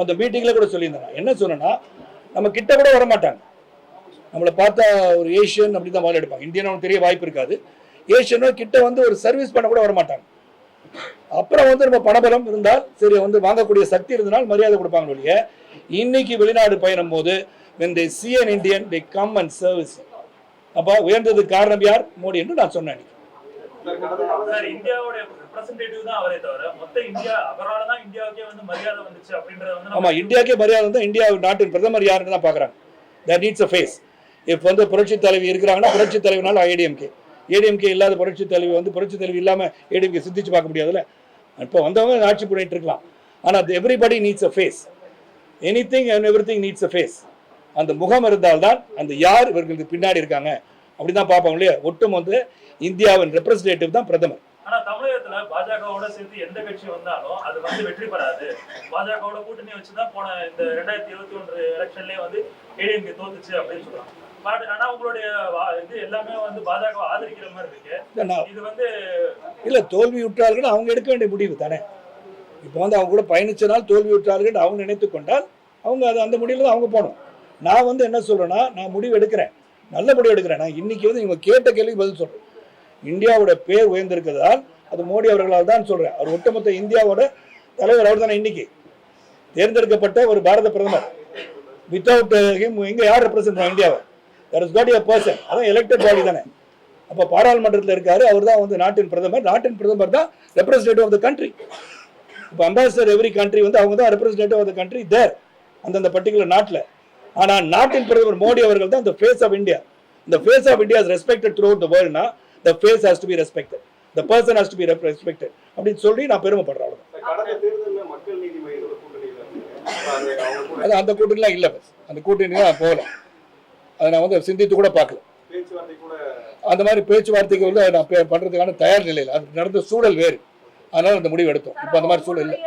அந்த மீட்டிங்கில் கூட சொல்லியிருந்தேன் என்ன சொன்னேன்னா நம்ம கிட்ட கூட வர மாட்டாங்க நம்மளை பார்த்தா ஒரு ஏஷியன் அப்படி தான் முதல்ல எடுப்பாங்க. இந்தியன் அவனுக்கு தெரிய வாய்ப்பு இருக்காது. ஏஷியனோ கிட்ட வந்து ஒரு சர்வீஸ் பண்ண கூட வர மாட்டாங்க அப்புறம் வந்து நம்ம பணபலம் இருந்தால் சரி வந்து வாங்கக்கூடிய சக்தி இருந்தால் மரியாதை கொடுப்பாங்க ஒழிய இன்னைக்கு வெளிநாடு பயணம் போது when the see an Indian they come and service அப்போ உயர்ந்ததுக்கு காரணம் யார்? மோடி என்று நான் சொன்னேன் சார் இந்தியாவோட ரெப்ரசன்டேட்டிவ் தான் அவரே தவிர மொத்த இந்தியா அவரால தான் இந்தியாவுக்கே வந்து மரியாதை வந்துச்சு அப்படின்றத வந்து ஆமா இந்தியாக்கே மரியாதை வந்து இந்தியா நாட்டின் பிரதமர் யாருன்னு தான் பார்க்குறாங்க. தட் நீட்ஸ் அ ஃபேஸ் இப்போ வந்து புரட்சி தலைவி இருக்கிறாங்கன்னா புரட்சி தலைவினால ஏடிஎம்கே ஏடிஎம்கே இல்லாத புரட்சி தலைவி வந்து புரட்சி தலைவி இல்லாமல் ஏடிஎம்கே சிந்திச்சு பார்க்க முடியாதுல்ல? இப்போ வந்தவங்க ஆட்சி பண்ணிட்டு இருக்கலாம். ஆனால் everybody needs a face anything and everything needs a face அந்த முகம் இருந்தால்தான் அந்த யார் இவர்களுக்கு பின்னாடி இருக்காங்க? அப்படி தான் பார்ப்பாங்க இல்லையா? ஒட்டும் வந்து இந்தியாவின் ரெப்ரஸன்டேட்டிவ் தான் பிரதமர். ஆனா தமிழகத்துல பாஜகவோட சேர்த்து எந்த கட்சி வந்தாலும் அது வந்து வெற்றி பெறாது. பாஜகவோட கூட்டணி வச்சுதான் போன இந்த ரெண்டாயிரத்தி இருபத்தி ஒன்று எலெக்ஷன்லயே வந்து ஏடிஎம்கே தோத்துச்சு அப்படின்னு சொல்றாங்க. பட் ஆனா உங்களுடைய வா- இது எல்லாமே வந்து பாஜக ஆதரிக்கிற மாதிரி இருக்கு. இல்ல, நான் இது வந்து இல்லை தோல்வி விட்டார்கள் அவங்க எடுக்க வேண்டிய முடிவு தானே? இப்போ வந்து அவங்க கூட பயணிச்சனால் தோல்வி என்று அவங்க நினைத்து கொண்டால் அவங்க அது அந்த முடிவில் தான் அவங்க போகணும். நான் வந்து என்ன சொல்கிறேன்னா நான் முடிவு எடுக்கிறேன். நல்ல எடுக்கிறேன். நான் இன்னைக்கு வந்து இவங்க கேட்ட கேள்வி பதில் சொல்கிறேன் இந்தியாவோட பேர் உயர்ந்திருக்கிறதால் அது மோடி அவர்களால் தான் சொல்கிறேன் அவர் ஒட்டுமொத்த இந்தியாவோட தலைவர் அவர் தானே இன்னைக்கு. தேர்ந்தெடுக்கப்பட்ட ஒரு பாரத பிரதமர். வித்தவுட் ஹிம் எங்கே யார் ரெப்ரசென்ட் பண்ணுவோம் இந்தியாவை? There is got a person அதான் எலெக்டட் பாடி தானே. அப்போ பாராளுமன்றத்தில் இருக்காரு. அவர் தான் வந்து நாட்டின் பிரதமர். நாட்டின் பிரதமர் தான் ரெப்ரசன்டேட்டிவ் ஆஃப் த கண்ட்ரி இப்போ அம்பாசிடர் எவ்ரி கண்ட்ரி வந்து அவங்க தான் representative of the country there அந்தந்த பர்டிகுலர் நாட்டில். ஆனால் நாட்டின் பிரதமர் மோடி அவர்கள் தான் the face of India the face of India is respected through the வேர்ல்ட்னா the face has to be respected the person has to be respected அப்படின்னு சொல்லி நான் பெருமைப்படுறேன் இருந்தீங்க அது அந்த கூட்டணிலாம் இல்லை பஸ் அந்த கூட்டணி நான் போகல. அதை நான் வந்து சிந்தித்து கூட பார்க்கல. அந்த மாதிரி பேச்சுவார்த்தைக்கு வந்து நான் பே- பண்றதுக்கான தயார் நிலையில் அது நடந்த சூழல் வேறு. அதனால அந்த முடிவு எடுத்தோம். இப்போ அந்த மாதிரி சூழல் இல்லை.